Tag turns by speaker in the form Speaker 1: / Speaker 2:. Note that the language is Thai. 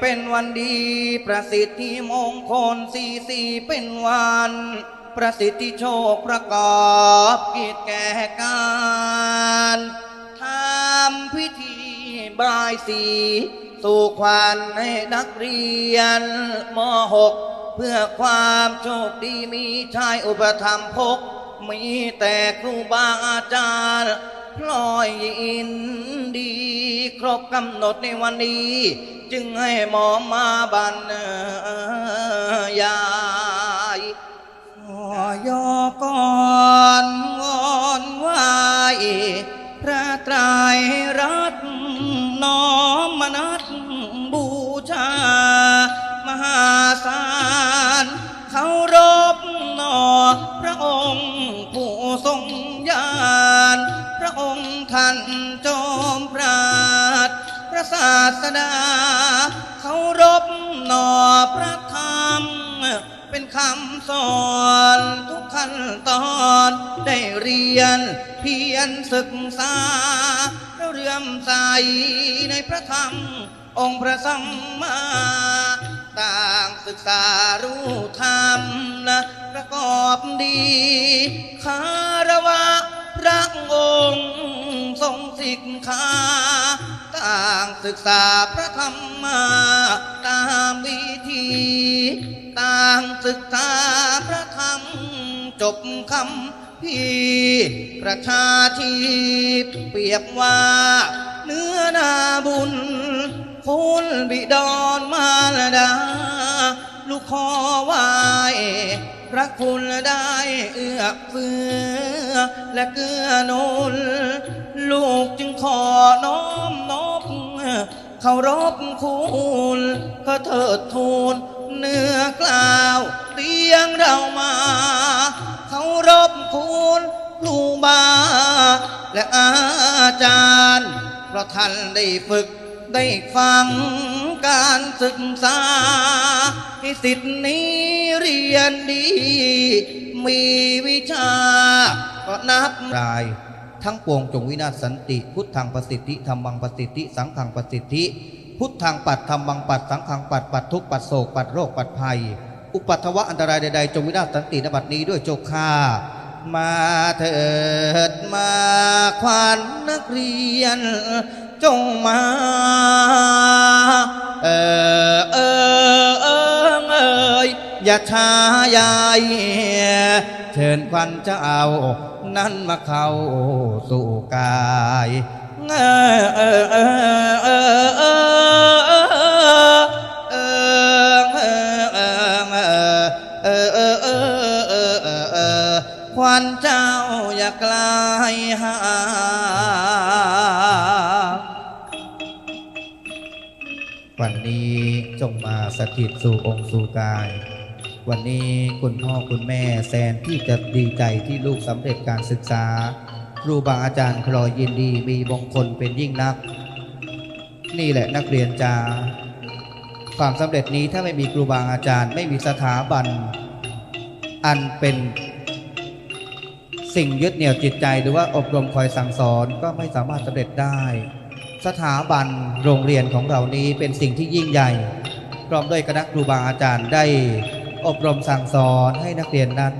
Speaker 1: เป็นวันดี ประสิทธิมงคลสี่สี่เป็นวัน ประสิทธิโชคประกอบกิจแก่การทำพิธีบายสีสู่ขวัญให้นักเรียนม .6 เพื่อความโชคดีมีชายอุปธรรมภกมีแต่ครูบาอาจารย์พลอยยินดี ครบกำหนดในวันนี้ จึงให้หมอมาบันยายขอยอก่อนวอนไหวพระไตรรัตนน้อมมนัสบูชามหาศาลเคารพนอพระองค์ผู้ทรงญาณพระองค์ท่านจอมปรา ระศาสดาเคารพหนอพระธรรม เป็นคำสอนทุกขั้นตอนได้เรียนเพียรศึกษาแล้วเรื่อมใสในพระธรรม องค์พระสัมมาต่างศึกษารู้ธรรมนะประกอบดีคารวะพระองค์ทรงสิกขาางศึกษาพระธรรมตามวิธีต่างศึกษาพระธรรม จบคำพี่ประชาชีเปรียบว่า เนื้อนาบุญคุณบิดอนมารดา ลูกขอไหวพระคุณได้เอื้อเฟื้อและเกื้อหนุนลูกจึงขอน้อมน เคารพคุณก็เถิดทูลเนื้อกล่าวเตียงเรามาเคารพคุณครูบา และอาจารย์ เพราะท่านได้ฝึกได้ฟังการศึกษาให้สิทธิ์นี้เรียนดี มีวิชาก็นับราย ทั้งปวงจงวินาศสันติ พุทธังประสิทธิธรรมังประสิทธิ สังขังประสิทธิ พุทธังปัดธรรมังปัดสังขังปัดปัดทุกปัดโศกปัดโรคปัดภัย อุปัตวะอันตรายใดๆจงวินาศสันตินบัดนี้ด้วยโจค่ามาเถิดมาควานนักเรียน จงมา อย่าช้ายายเชิญควันจะเอา นั้นมาเข้าสู่กายควันเจ้าอย่ากลายหาวันนี้จงมาสถิตสู่องค์สู่กาย วันนี้คุณพ่อคุณแม่แสนที่จะดีใจที่ลูกสำเร็จการศึกษาครูบาอาจารย์คลอยยินดีมีมงคลเป็นยิ่งนัก นี่แหละนักเรียนจาความสำเร็จนี้ถ้าไม่มีครูบาอาจารย์ไม่มีสถาบัน อันเป็นสิ่งยึดเหนี่ยวจิตใจหรือว่าอบรมคอยสั่งสอนก็ไม่สามารถสำเร็จได้ สถาบันโรงเรียนของเรานี้เป็นสิ่งที่ยิ่งใหญ่พร้อมด้วยคณะครูบาอาจารย์ได้ อบรมสั่งสอนให้นักเรียนนั้น